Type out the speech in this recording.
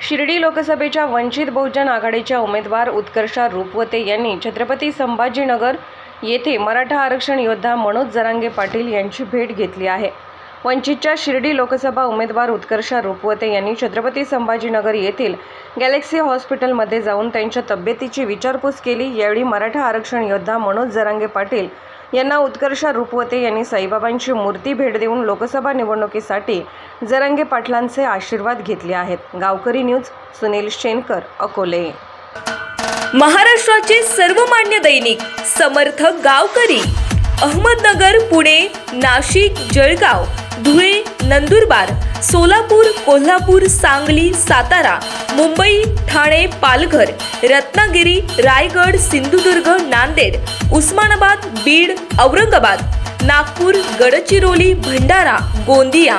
शिर्डी लोकसभेच्या वंचित बहुजन आघाडीच्या उमेदवार उत्कर्षा रूपवते यांनी छत्रपती संभाजीनगर येथे मराठा आरक्षण योद्धा मनोज जरांगे पाटील यांची भेट घेतली आहे. वंचितच्या शिर्डी लोकसभा उमेदवार उत्कर्षा रूपवते यांनी छत्रपती संभाजीनगर येथील गॅलेक्सी हॉस्पिटलमध्ये जाऊन त्यांच्या तब्येतीची विचारपूस केली. यावेळी मराठा आरक्षण योद्धा मनोज जरांगे पाटील यांना उत्कर्षा रूपवते यांनी साईबाबांची मूर्ती भेट देऊन लोकसभा निवडणुकीसाठी जरंगे पाटलांचे आशीर्वाद घेतले आहेत. गावकरी न्यूज सुनील शेनकर अकोले. महाराष्ट्राचे सर्वमान्य दैनिक समर्थ गावकरी अहमदनगर पुणे नाशिक जळगाव धुळे नंदुरबार सोलापूर कोल्हापूर सांगली सातारा मुंबई ठाणे पालघर रत्नागिरी रायगड सिंधुदुर्ग नांदेड उस्मानाबाद बीड औरंगाबाद नागपूर गडचिरोली भंडारा गोंदिया